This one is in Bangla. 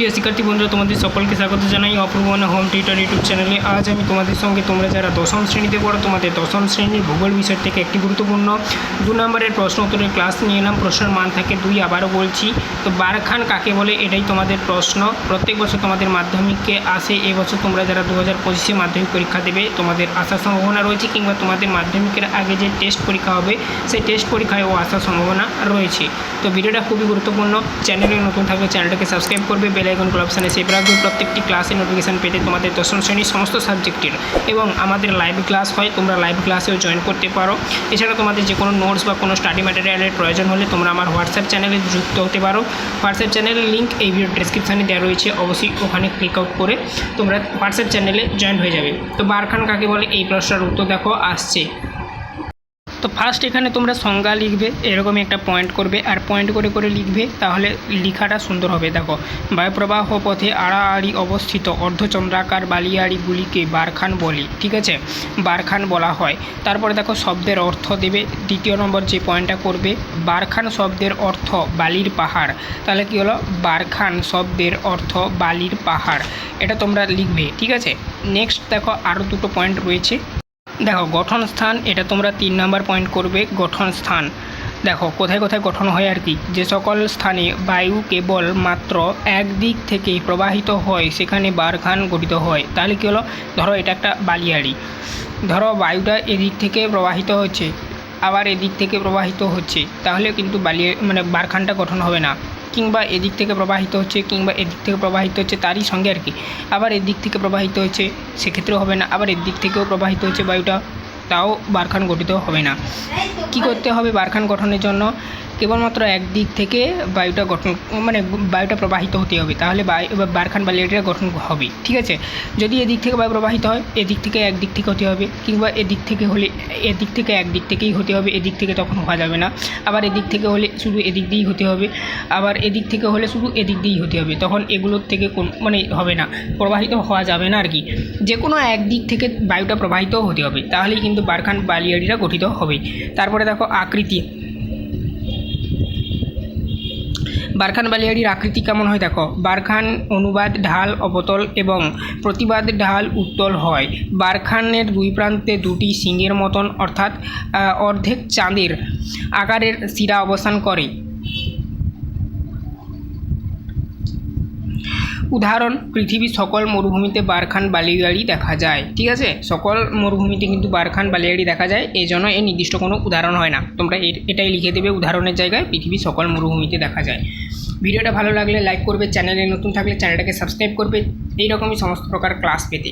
প্রিয় শিক্ষার্থী বন্ধুরা, তোমাদের সকলকে স্বাগত জানাই অপূর্বনা হোম টিউটার ইউটিউব চ্যানেলে। আজ আমি তোমাদের সঙ্গে তোমরা যারা দশম শ্রেণীতে পড়ো, তোমাদের দশম শ্রেণির ভূগোল বিষয় থেকে একটি গুরুত্বপূর্ণ দু নম্বরের প্রশ্ন উত্তরের ক্লাস নিয়ে এলাম। প্রশ্নের মান থাকে দুই, আবারও বলছি। তো বারখান কাকে বলে? এটাই তোমাদের প্রশ্ন। প্রত্যেক বছর তোমাদের মাধ্যমিককে আসে এবছর তোমরা যারা দু হাজার পঁচিশে মাধ্যমিক পরীক্ষা দেবে, তোমাদের আসার সম্ভাবনা রয়েছে কিংবা তোমাদের মাধ্যমিকের আগে যে টেস্ট পরীক্ষা হবে, সেই টেস্ট পরীক্ষায়ও আসার সম্ভাবনা রয়েছে। তো ভিডিওটা খুবই গুরুত্বপূর্ণ। চ্যানেলে নতুন থাকলে চ্যানেলটাকে সাবস্ক্রাইব করবে বেল আইকন অপশানে সেভ রাখবে। প্রত্যেকটি ক্লাসের নোটিফিকেশান পেতে তোমাদের দশম শ্রেণির সমস্ত সাবজেক্টের এবং আমাদের লাইভ ক্লাস হয়, তোমরা লাইভ ক্লাসেও জয়েন করতে পারো। এছাড়া তোমাদের যে কোনো নোটস বা কোনো স্টাডি ম্যাটেরিয়ালের প্রয়োজন হলে তোমরা আমার হোয়াটসঅ্যাপ চ্যানেলে যুক্ত হতে পারো। হোয়াটসঅ্যাপ চ্যানেলের লিঙ্ক এই ভিডিও ডিসক্রিপশানে দেওয়া রয়েছে, অবশ্যই ওখানে ক্লিক আউট করে তোমরা হোয়াটসঅ্যাপ চ্যানেলে জয়েন হয়ে যাবে। তো বারখান কাকে বলে? এই প্রশ্নের উত্তর দেখো, আসছে। তো ফার্স্ট এখানে তোমরা সংজ্ঞা লিখবে, এরকমই একটা পয়েন্ট করবে, আর পয়েন্ট করে করে লিখবে, তাহলে লেখাটা সুন্দর হবে। দেখো, বায়ুপ্রবাহ পথে আড়াআড়ি অবস্থিত অর্ধচন্দ্রাকার বালিয়াড়িগুলিকে বারখান বলি, ঠিক আছে? বারখান বলা হয়। তারপরে দেখো, শব্দের অর্থ দেবে, দ্বিতীয় নম্বর যে পয়েন্টটা করবে, বারখান শব্দের অর্থ বালির পাহাড়। তাহলে কী হলো? বারখান শব্দের অর্থ বালির পাহাড়। এটা তোমরা লিখবে, ঠিক আছে? নেক্সট দেখো আরও দুটো পয়েন্ট রয়েছে। দেখো, গঠন স্থান, এটা তোমরা তিন নাম্বার পয়েন্ট করবে, গঠন স্থান। দেখো, কোথায় কোথায় গঠন হয় আর কি? যে সকল স্থানে বায়ু, কেবল মাত্র এক দিক থেকে প্রবাহিত হয়, সেখানে বারখান গঠিত হয়। তাহলে কী হলো? ধরো, এটা একটা বালিয়াড়ি। ধরো, বায়ুটা এদিক থেকে প্রবাহিত হচ্ছে, আবার এদিক থেকে প্রবাহিত হচ্ছে। তাহলে কিন্তু বালিয়া মানে বারখানটা গঠন হবে না। কিংবা এদিক থেকে প্রবাহিত হচ্ছে কিংবা এদিক থেকে প্রবাহিত হচ্ছে তারই সঙ্গে আর কি। আবার এদিক থেকে প্রবাহিত হচ্ছে সেক্ষেত্রেও হবে না। আবার এদিক থেকেও প্রবাহিত হচ্ছে বায়ুটা, তাও বারখান গঠিত হবে না। কি করতে হবে বারখান গঠনের জন্য? কেবলমাত্র একদিক থেকে বায়ুটা গঠন মানে বায়ুটা প্রবাহিত হতে হবে। তাহলে বায়ু বারখান বালিয়াটিটা গঠন হবে, ঠিক আছে? যদি এদিক থেকে বায়ু প্রবাহিত হয়, এদিক থেকে একদিক থেকে হতে হবে, কিংবা এদিক থেকে হলে, এদিক থেকে একদিক থেকেই হতে হবে, এদিক থেকে তখন হওয়া যাবে না। আবার এদিক থেকে হলে শুধু এদিক দিয়েই হতে হবে, আবার এদিক থেকে হলে শুধু এদিক দিয়েই হতে হবে, তখন এগুলোর থেকে কোন মানে হবে না, প্রবাহিত হওয়া যাবে না আর কি যে কোনো একদিক থেকে বায়ুটা প্রবাহিত হতে হবে, তাহলেই কিন্তু বারখান বালিয়াড়িটা গঠিত হবে। তারপরে দেখো আকৃতি। বারখান বালিয়াড়ির আকৃতি কেমন হয় দেখো? বারখান অনুবাদ ঢাল, অবতল এবং প্রতিবাদ ঢাল উত্তল হয়। বারখানের দুই প্রান্তে দুটি সিংহের মতন, অর্থাৎ অর্ধেক চাঁদের আকারের শিরা অবস্থান করে। উদাহরণ, পৃথিবীর সকল মরুভূমিতে বারখান বালিয়াড়ি দেখা যায়, ঠিক আছে? সকল মরুভূমিতে কিন্তু বারখান বালিয়াড়ি দেখা যায় এই জন্য এই নির্দিষ্ট কোনো উদাহরণ হয় না। তোমরা এটাই লিখে দেবে উদাহরণের জায়গায়, পৃথিবীর সকল মরুভূমিতে দেখা যায়। ভিডিওটা ভালো লাগলে লাইক করবে, চ্যানেলে নতুন থাকলে চ্যানেলটাকে সাবস্ক্রাইব করবে, এইরকমই সমস্ত প্রকার ক্লাস পেতে।